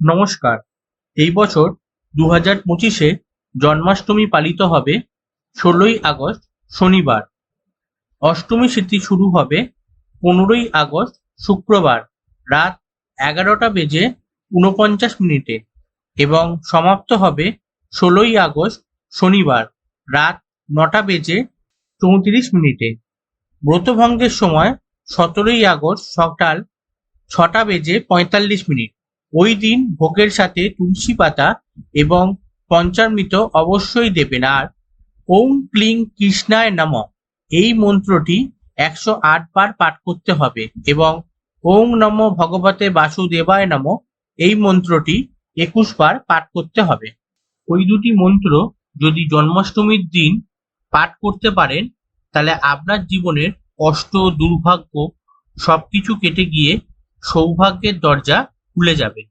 নমস্কার। এই বছর দু হাজার পঁচিশে জন্মাষ্টমী পালিত হবে ষোলোই আগস্ট, শনিবার। অষ্টমী স্মৃতি শুরু হবে পনেরোই আগস্ট, শুক্রবার, রাত এগারোটা বেজে ঊনপঞ্চাশ মিনিটে এবং সমাপ্ত হবে ষোলোই আগস্ট, শনিবার, রাত নটা বেজে চৌত্রিশ মিনিটে। ব্রতভঙ্গের সময় সতেরোই আগস্ট সকাল ছটা বেজে পঁয়তাল্লিশ মিনিট। ওই দিন ভোগের সাথে তুলসী পাতা এবং পঞ্চামৃত অবশ্যই দেবেন। আর ওম ক্লিং কৃষ্ণায় নম। এই মন্ত্রটি একশো আট বার পাঠ করতে হবে এবং ওম নম ভগবতে বাসুদেবায় নম। এই মন্ত্রটি একুশ বার পাঠ করতে হবে। ওই দুটি মন্ত্র যদি জন্মাষ্টমীর দিন পাঠ করতে পারেন, তাহলে আপনার জীবনের কষ্ট, দুর্ভাগ্য সবকিছু কেটে গিয়ে সৌভাগ্যের দরজা খুলে যাবে।